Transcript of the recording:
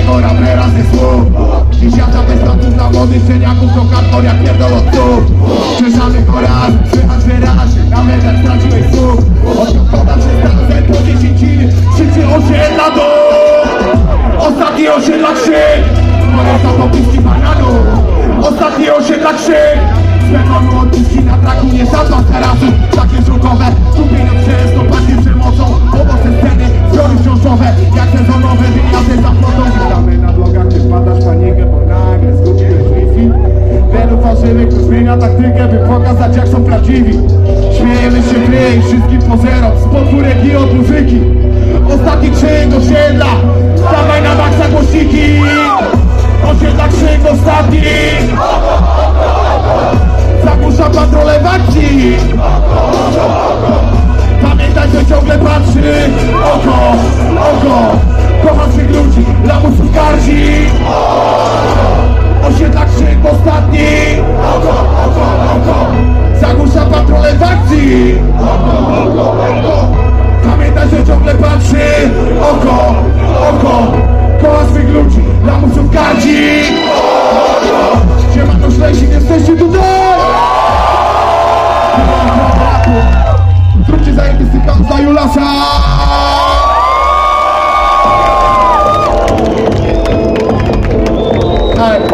Każdego rapera ze słów Dzieciacza bez statów na młodych szczeniaków To hardcore jak pierdolotów Przeszamy go raz, słychać wyraźnie Nawet jak straciłeś słów Odkopana przez tanę po dziesięciny Krzyczy osiem na dół Ostatni osiem lat trzy Polecam popuści bananu. Ostatni osiem lat trzy Zwetonu odpuści na traku nie zadba tarasu Takie żółkowe zmienia taktykę, by pokazać jak są prawdziwi. Śmiejemy się my i wszystkim pozerom Z podwórek i od muzyki. Ostatni czyn do siedla. Dawaj na maksa głośniki. Lamusów kadzi de. to źle się nie jesteście tu